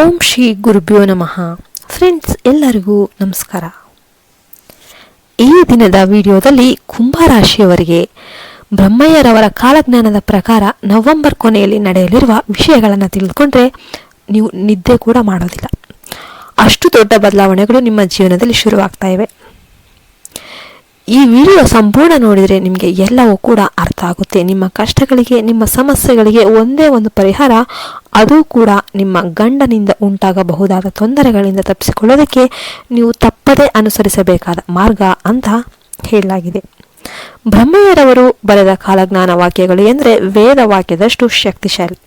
ಓಂ ಶ್ರೀ ಗುರುಭ್ಯೋ ನಮಃ. ಫ್ರೆಂಡ್ಸ್ ಎಲ್ಲರಿಗೂ ನಮಸ್ಕಾರ. ಈ ದಿನದ ವಿಡಿಯೋದಲ್ಲಿ ಕುಂಭರಾಶಿಯವರಿಗೆ ಬ್ರಹ್ಮಯ್ಯರವರ ಕಾಲಜ್ಞಾನದ ಪ್ರಕಾರ ನವೆಂಬರ್ ಕೊನೆಯಲ್ಲಿ ನಡೆಯಲಿರುವ ವಿಷಯಗಳನ್ನು ತಿಳಿದುಕೊಂಡ್ರೆ ನೀವು ನಿದ್ದೆ ಕೂಡ ಮಾಡೋದಿಲ್ಲ. ಅಷ್ಟು ದೊಡ್ಡ ಬದಲಾವಣೆಗಳು ನಿಮ್ಮ ಜೀವನದಲ್ಲಿ ಶುರುವಾಗ್ತಾ ಇವೆ. ಈ ವಿಡಿಯೋ ಸಂಪೂರ್ಣ ನೋಡಿದರೆ ನಿಮಗೆ ಎಲ್ಲವೂ ಕೂಡ ಅರ್ಥ ಆಗುತ್ತೆ. ನಿಮ್ಮ ಕಷ್ಟಗಳಿಗೆ, ನಿಮ್ಮ ಸಮಸ್ಯೆಗಳಿಗೆ ಒಂದೇ ಒಂದು ಪರಿಹಾರ ಅದು ಕೂಡ ನಿಮ್ಮ ಗಂಡನಿಂದ ಉಂಟಾಗಬಹುದಾದ ತೊಂದರೆಗಳಿಂದ ತಪ್ಪಿಸಿಕೊಳ್ಳೋದಕ್ಕೆ ನೀವು ತಪ್ಪದೇ ಅನುಸರಿಸಬೇಕಾದ ಮಾರ್ಗ ಅಂತ ಹೇಳಲಾಗಿದೆ. ಬ್ರಹ್ಮಯ್ಯರವರು ಬರೆದ ಕಾಲಜ್ಞಾನ ವಾಕ್ಯಗಳು ಎಂದರೆ ವೇದ ವಾಕ್ಯದಷ್ಟು ಶಕ್ತಿಶಾಲಿ.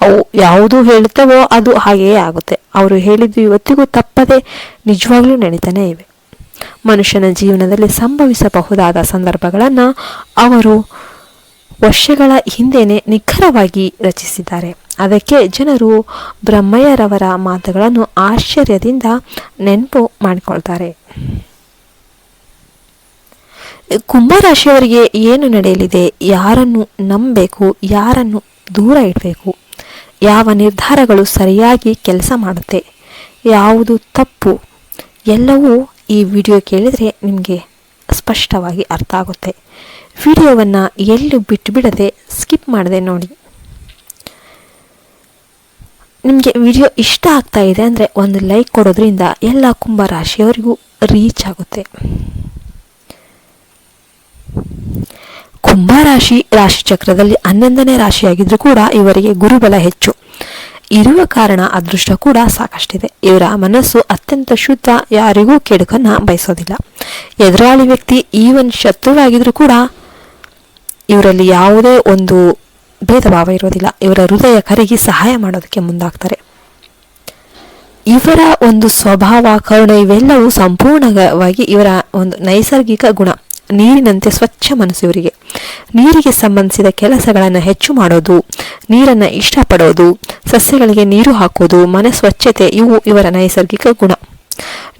ಅವು ಯಾವುದು ಹೇಳುತ್ತವೋ ಅದು ಹಾಗೆಯೇ ಆಗುತ್ತೆ. ಅವರು ಹೇಳಿದ್ದು ಇವತ್ತಿಗೂ ತಪ್ಪದೆ ನಿಜವಾಗ್ಲೂ ನಡೀತಾನೆ ಇವೆ. ಮನುಷ್ಯನ ಜೀವನದಲ್ಲಿ ಸಂಭವಿಸಬಹುದಾದ ಸಂದರ್ಭಗಳನ್ನು ಅವರು ವರ್ಷಗಳ ಹಿಂದೆಯೇ ನಿಖರವಾಗಿ ರಚಿಸಿದ್ದಾರೆ. ಅದಕ್ಕೆ ಜನರು ಬ್ರಹ್ಮಯ್ಯರವರ ಮಾತುಗಳನ್ನು ಆಶ್ಚರ್ಯದಿಂದ ನೆನಪು ಮಾಡಿಕೊಳ್ತಾರೆ. ಕುಂಭರಾಶಿಯವರಿಗೆ ಏನು ನಡೆಯಲಿದೆ? ಯಾರನ್ನು ನಂಬಬೇಕು? ಯಾರನ್ನು ದೂರ ಇಡಬೇಕು? ಯಾವ ನಿರ್ಧಾರಗಳು ಸರಿಯಾಗಿ ಕೆಲಸ ಮಾಡುತ್ತೆ? ಯಾವುದು ತಪ್ಪು? ಎಲ್ಲವೂ ಈ ವಿಡಿಯೋ ಕೇಳಿದರೆ ನಿಮಗೆ ಸ್ಪಷ್ಟವಾಗಿ ಅರ್ಥ ಆಗುತ್ತೆ. ವಿಡಿಯೋವನ್ನು ಎಲ್ಲೂ ಬಿಟ್ಟು ಬಿಡದೆ ಸ್ಕಿಪ್ ಮಾಡದೆ ನೋಡಿ. ನಿಮಗೆ ವಿಡಿಯೋ ಇಷ್ಟ ಆಗ್ತಾ ಇದೆ ಅಂದರೆ ಒಂದು ಲೈಕ್ ಕೊಡೋದ್ರಿಂದ ಎಲ್ಲ ಕುಂಭ ರಾಶಿಯವರಿಗೂ ರೀಚ್ ಆಗುತ್ತೆ. ಕುಂಭ ರಾಶಿ ಚಕ್ರದಲ್ಲಿ ಹನ್ನೊಂದನೇ ರಾಶಿಯಾಗಿದ್ರೂ ಕೂಡ ಇವರಿಗೆ ಗುರುಬಲ ಹೆಚ್ಚು. ಇರುವ ಕಾರಣ ಅದೃಷ್ಟ ಕೂಡ ಸಾಕಷ್ಟಿದೆ. ಇವರ ಮನಸ್ಸು ಅತ್ಯಂತ ಶುದ್ಧ, ಯಾರಿಗೂ ಕೆಡುಕನ್ನು ಬಯಸೋದಿಲ್ಲ. ಎದುರಾಳಿ ವ್ಯಕ್ತಿ ಈವನ್ ಶತ್ರುವಾಗಿದ್ರೂ ಕೂಡ ಇವರಲ್ಲಿ ಯಾವುದೇ ಒಂದು ಭೇದ ಭಾವ ಇರೋದಿಲ್ಲ. ಇವರ ಹೃದಯ ಕರಗಿ ಸಹಾಯ ಮಾಡೋದಕ್ಕೆ ಮುಂದಾಗ್ತಾರೆ. ಇವರ ಒಂದು ಸ್ವಭಾವ, ಕರುಣೆ ಇವೆಲ್ಲವೂ ಸಂಪೂರ್ಣವಾಗಿ ಇವರ ಒಂದು ನೈಸರ್ಗಿಕ ಗುಣ. ನೀರಿನಂತೆ ಸ್ವಚ್ಛ ಮನಸ್ಸು ಇವರಿಗೆ. ನೀರಿಗೆ ಸಂಬಂಧಿಸಿದ ಕೆಲಸಗಳನ್ನು ಹೆಚ್ಚು ಮಾಡೋದು, ನೀರನ್ನು ಇಷ್ಟಪಡೋದು, ಸಸ್ಯಗಳಿಗೆ ನೀರು ಹಾಕೋದು, ಮನೆ ಸ್ವಚ್ಛತೆ, ಇವು ಇವರ ನೈಸರ್ಗಿಕ ಗುಣ.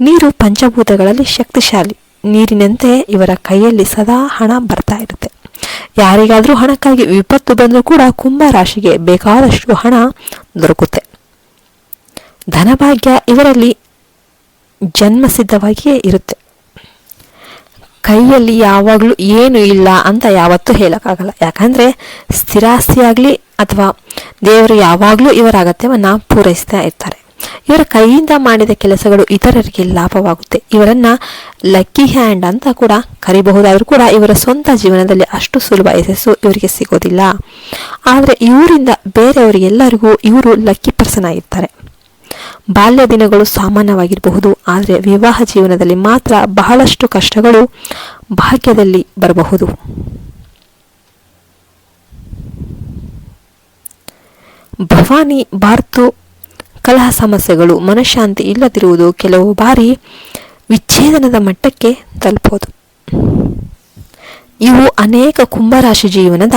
ನೀರು ಪಂಚಭೂತಗಳಲ್ಲಿ ಶಕ್ತಿಶಾಲಿ. ನೀರಿನಂತೆ ಇವರ ಕೈಯಲ್ಲಿ ಸದಾ ಹಣ ಬರ್ತಾ ಇರುತ್ತೆ. ಯಾರಿಗಾದರೂ ಹಣಕ್ಕಾಗಿ ವಿಪತ್ತು ಬಂದರೂ ಕೂಡ ಕುಂಭ ರಾಶಿಗೆ ಬೇಕಾದಷ್ಟು ಹಣ ದೊರಕುತ್ತೆ. ಧನಭಾಗ್ಯ ಇವರಲ್ಲಿ ಜನ್ಮಸಿದ್ಧವಾಗಿಯೇ ಇರುತ್ತೆ. ಕೈಯಲ್ಲಿ ಯಾವಾಗಲೂ ಏನು ಇಲ್ಲ ಅಂತ ಯಾವತ್ತೂ ಹೇಳೋಕ್ಕಾಗಲ್ಲ. ಯಾಕಂದರೆ ಸ್ಥಿರಾಸ್ತಿಯಾಗಲಿ ಅಥವಾ ದೇವರು ಯಾವಾಗಲೂ ಇವರ ಅಗತ್ಯವನ್ನು ಪೂರೈಸ್ತಾ ಇರ್ತಾರೆ. ಇವರ ಕೈಯಿಂದ ಮಾಡಿದ ಕೆಲಸಗಳು ಇತರರಿಗೆ ಲಾಭವಾಗುತ್ತೆ. ಇವರನ್ನ ಲಕ್ಕಿ ಹ್ಯಾಂಡ್ ಅಂತ ಕೂಡ ಕರಿಬಹುದಾದರೂ ಕೂಡ ಇವರ ಸ್ವಂತ ಜೀವನದಲ್ಲಿ ಅಷ್ಟು ಸುಲಭ ಯಶಸ್ಸು ಇವರಿಗೆ ಸಿಗೋದಿಲ್ಲ. ಆದರೆ ಇವರಿಂದ ಬೇರೆಯವರಿಗೆಲ್ಲರಿಗೂ ಇವರು ಲಕ್ಕಿ ಪರ್ಸನ್ ಆಗಿರ್ತಾರೆ. ಬಾಲ್ಯ ದಿನಗಳು ಸಾಮಾನ್ಯವಾಗಿರಬಹುದು, ಆದರೆ ವಿವಾಹ ಜೀವನದಲ್ಲಿ ಮಾತ್ರ ಬಹಳಷ್ಟು ಕಷ್ಟಗಳು ಭಾಗ್ಯದಲ್ಲಿ ಬರಬಹುದು. ಭವಾನಿ ಬಾರ್ತು ಕಲಹ ಸಮಸ್ಯೆಗಳು, ಮನಃಶಾಂತಿ ಇಲ್ಲದಿರುವುದು ಕೆಲವು ಬಾರಿ ವಿಚ್ಛೇದನದ ಮಟ್ಟಕ್ಕೆ ತಲುಪೋದು. ಇವು ಅನೇಕ ಕುಂಭರಾಶಿ ಜೀವನದ,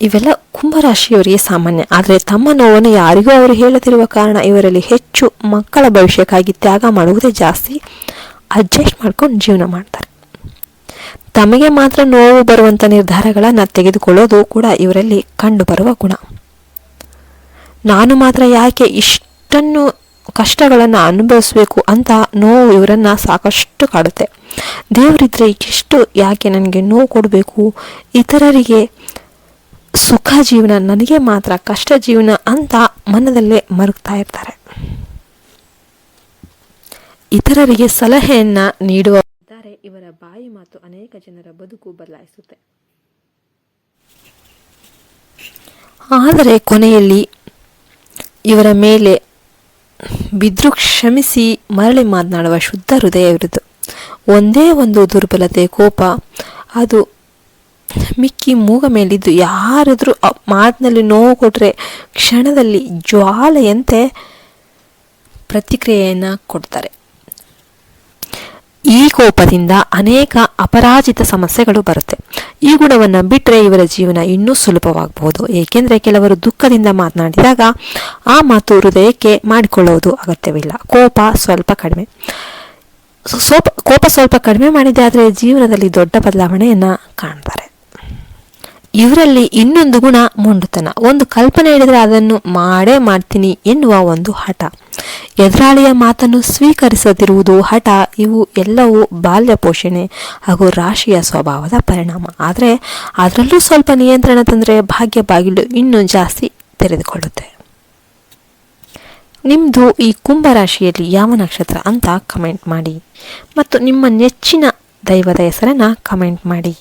ಇವೆಲ್ಲ ಕುಂಭರಾಶಿಯವರಿಗೆ ಸಾಮಾನ್ಯ. ಆದರೆ ತಮ್ಮ ನೋವನ್ನು ಯಾರಿಗೂ ಅವರು ಹೇಳದಿರುವ ಕಾರಣ ಇವರಲ್ಲಿ ಹೆಚ್ಚು ಮಕ್ಕಳ ಭವಿಷ್ಯಕ್ಕಾಗಿ ತ್ಯಾಗ ಮಾಡುವುದೇ ಜಾಸ್ತಿ ಅಡ್ಜಸ್ಟ್ ಮಾಡ್ಕೊಂಡು ಜೀವನ ಮಾಡ್ತಾರೆ. ತಮಗೆ ಮಾತ್ರ ನೋವು ಬರುವಂಥ ನಿರ್ಧಾರಗಳನ್ನು ತೆಗೆದುಕೊಳ್ಳೋದು ಕೂಡ ಇವರಲ್ಲಿ ಕಂಡುಬರುವ ಗುಣ. ನಾನು ಮಾತ್ರ ಯಾಕೆ ಇಷ್ಟನ್ನು ಕಷ್ಟಗಳನ್ನು ಅನುಭವಿಸಬೇಕು ಅಂತ ನೋವು ಇವರನ್ನು ಸಾಕಷ್ಟು ಕಾಡುತ್ತೆ. ದೇವರಿದ್ರೆ ಇಷ್ಟು ಯಾಕೆ ನನಗೆ ನೋವು ಕೊಡಬೇಕು? ಇತರರಿಗೆ ಸುಖ ಜೀವನ ನನಗೆ ಮಾತ್ರ, ಕಷ್ಟ ಜೀವನ ಅಂತ ಮನದಲ್ಲೇ ಮರುಗ್ತಾ ಇರ್ತಾರೆ. ಇತರರಿಗೆ ಸಲಹೆಯನ್ನ ನೀಡುವ ಇವರ ಬಾಯಿ ಮಾತು ಅನೇಕ ಜನರ ಬದುಕು ಬದಲಾಯಿಸುತ್ತೆ. ಆದರೆ ಕೊನೆಯಲ್ಲಿ ಇವರ ಮೇಲೆ ಬಿದ್ರು ಕ್ಷಮಿಸಿ ಮರಳಿ ಮಾತನಾಡುವ ಶುದ್ಧ ಹೃದಯ ಇರುವುದು. ಒಂದೇ ಒಂದು ದುರ್ಬಲತೆ, ಕೋಪ, ಅದು ಮಿಕ್ಕಿ ಮೂಗ ಮೇಲಿದ್ದು ಯಾರಾದರೂ ಮಾತಿನಲ್ಲಿ ನೋವು ಕೊಟ್ಟರೆ ಕ್ಷಣದಲ್ಲಿ ಜ್ವಾಲೆಯಂತೆ ಪ್ರತಿಕ್ರಿಯೆಯನ್ನು ಕೊಡ್ತಾರೆ. ಈ ಕೋಪದಿಂದ ಅನೇಕ ಅಪರಾಜಿತ ಸಮಸ್ಯೆಗಳು ಬರುತ್ತೆ. ಈ ಗುಣವನ್ನು ಬಿಟ್ಟರೆ ಇವರ ಜೀವನ ಇನ್ನೂ ಸುಲಭವಾಗಬಹುದು. ಏಕೆಂದರೆ ಕೆಲವರು ದುಃಖದಿಂದ ಮಾತನಾಡಿದಾಗ ಆ ಮಾತು ಹೃದಯಕ್ಕೆ ಮಾಡಿಕೊಳ್ಳುವುದು ಅಗತ್ಯವಿಲ್ಲ. ಕೋಪ ಸ್ವಲ್ಪ ಕಡಿಮೆ. ಸ್ವಲ್ಪ ಕೋಪ ಸ್ವಲ್ಪ ಕಡಿಮೆ ಮಾಡಿದೆ ಆದರೆ ಜೀವನದಲ್ಲಿ ದೊಡ್ಡ ಬದಲಾವಣೆಯನ್ನು ಕಾಣ್ತಾರೆ. ಇವರಲ್ಲಿ ಇನ್ನೊಂದು ಗುಣ ಮೊಂಡುತನ. ಒಂದು ಕಲ್ಪನೆ ಹಿಡಿದ್ರೆ ಅದನ್ನು ಮಾಡೇ ಮಾಡ್ತೀನಿ ಎನ್ನುವ ಒಂದು ಹಠ. ಎದುರಾಳಿಯ ಮಾತನ್ನು ಸ್ವೀಕರಿಸದಿರುವುದು ಹಠ. ಇವು ಎಲ್ಲವೂ ಬಾಲ್ಯ ಪೋಷಣೆ ಹಾಗೂ ರಾಶಿಯ ಸ್ವಭಾವದ ಪರಿಣಾಮ. ಆದರೆ ಅದರಲ್ಲೂ ಸ್ವಲ್ಪ ನಿಯಂತ್ರಣ ತಂದರೆ ಭಾಗ್ಯ ಬಾಗಿಲು ಇನ್ನೂ ಜಾಸ್ತಿ ತೆರೆದುಕೊಳ್ಳುತ್ತೆ. ನಿಮ್ಮದು ಈ ಕುಂಭ ರಾಶಿಯಲ್ಲಿ ಯಾವ ನಕ್ಷತ್ರ ಅಂತ ಕಮೆಂಟ್ ಮಾಡಿ. ಮತ್ತು ನಿಮ್ಮ ನೆಚ್ಚಿನ ದೈವದ ಹೆಸರನ್ನು ಕಮೆಂಟ್ ಮಾಡಿ.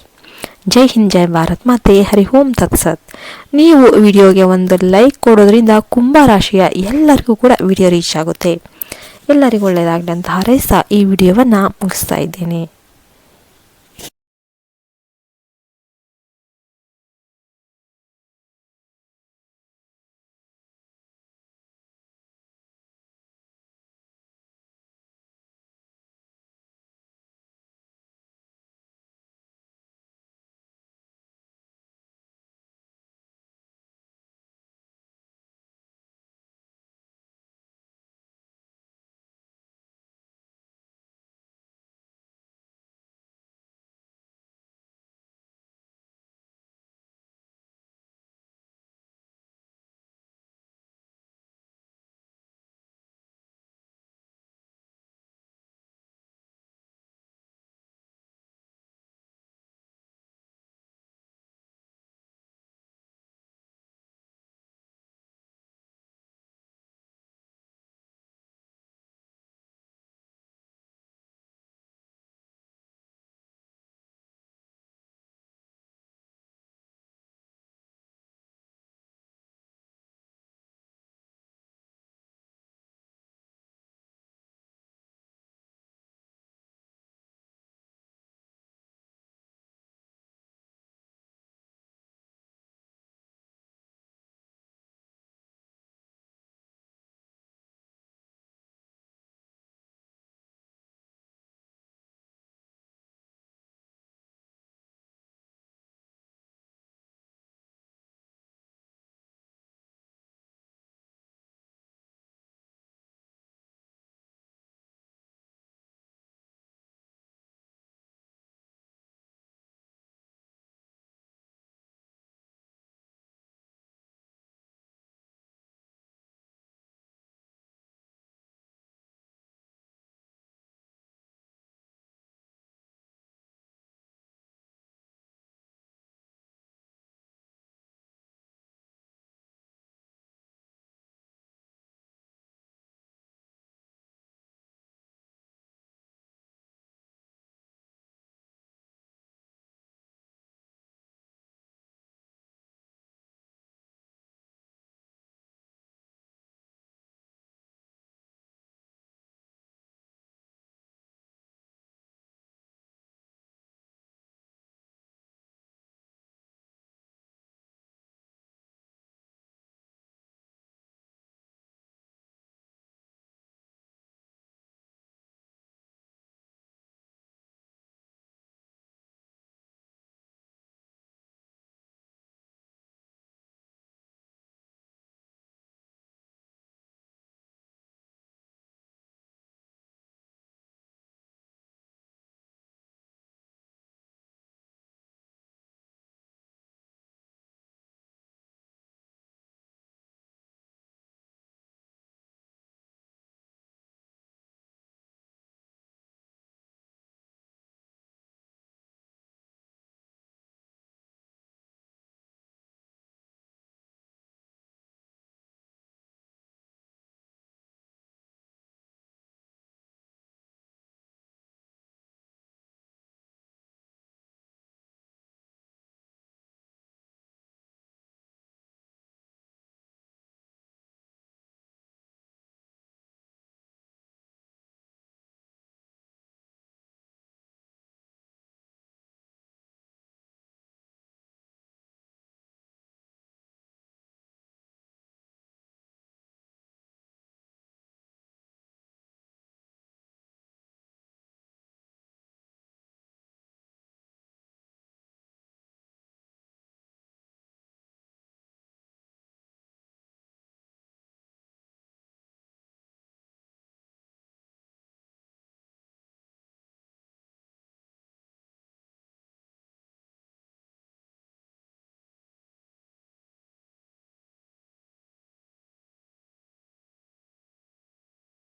ಜೈ ಹಿಂದ್, ಜೈ ಭಾರತ್, ಮಾತೆ ಹರಿ ಓಂ ತತ್ಸತ್ ನೀವು ವಿಡಿಯೋಗೆ ಒಂದು ಲೈಕ್ ಕೊಡೋದ್ರಿಂದ ಕುಂಭ ರಾಶಿಯ ಎಲ್ಲರಿಗೂ ಕೂಡ ವಿಡಿಯೋ ರೀಚ್ ಆಗುತ್ತೆ. ಎಲ್ಲರಿಗೂ ಒಳ್ಳೆಯದಾಗಲಿ ಅಂತ ಹಾರೈಸ್ತಾ ಈ ವಿಡಿಯೋವನ್ನು ಮುಗಿಸ್ತಾ ಇದ್ದೇನೆ.